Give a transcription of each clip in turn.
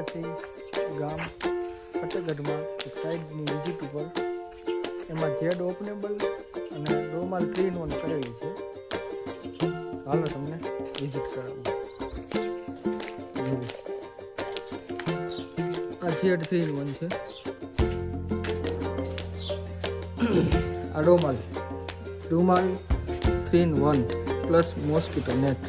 આવ્યા ગામ ફતેગઢમાં સાઈડની વિઝિટ ઉપર એમાં જેડ ઓપનેબલ અને ડોમાલ થ્રી ઓન કરેલી છે. હાલો તમને વિઝિટ કરાવું. આ જેડ થ્રી વન છે. આ ડોમાલ. ડોમાલ three one plus mosquito net.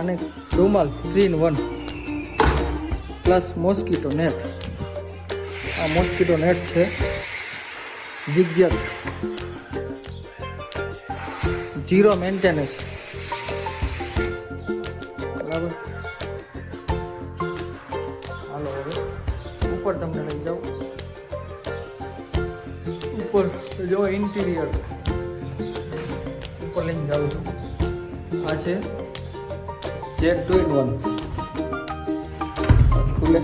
અને રૂમાલ three in one plus mosquito net આ મોસ્કીટો નેટ છે. ઝીગઝેગ ઝીરો મેન્ટેનન્સ બરાબર? હાલો હવે, ઉપર તમને લઈ જાઉં. ઉપર, જો ઇન્ટિરિયર ઉપર લઈને જાઉં છું. આ છે. જેટ ટુ ઇન વન ખુલે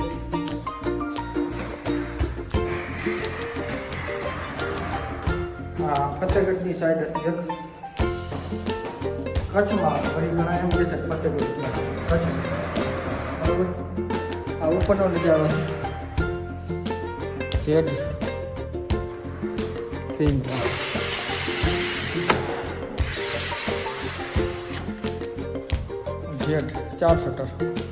હા ફતેગઢની સાઈડ હતી એક. કચ્છમાં ફરી ઘણા એમ કહે છે કે ફતેગઢ કચ્છ બરોબર? આ ઉપરનો નજારો છે. Jet three in one jet ચાર શટર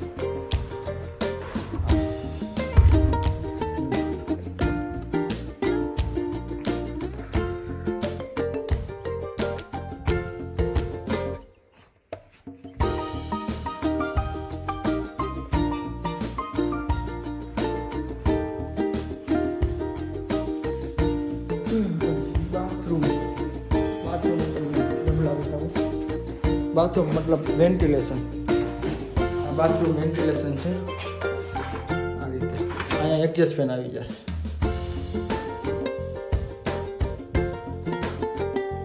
બાથરૂમ બાથરૂમ વેન્ટિલેશન છે. આ રીતે. અહીંયા એડજસ્ટ ફેન આવી જાય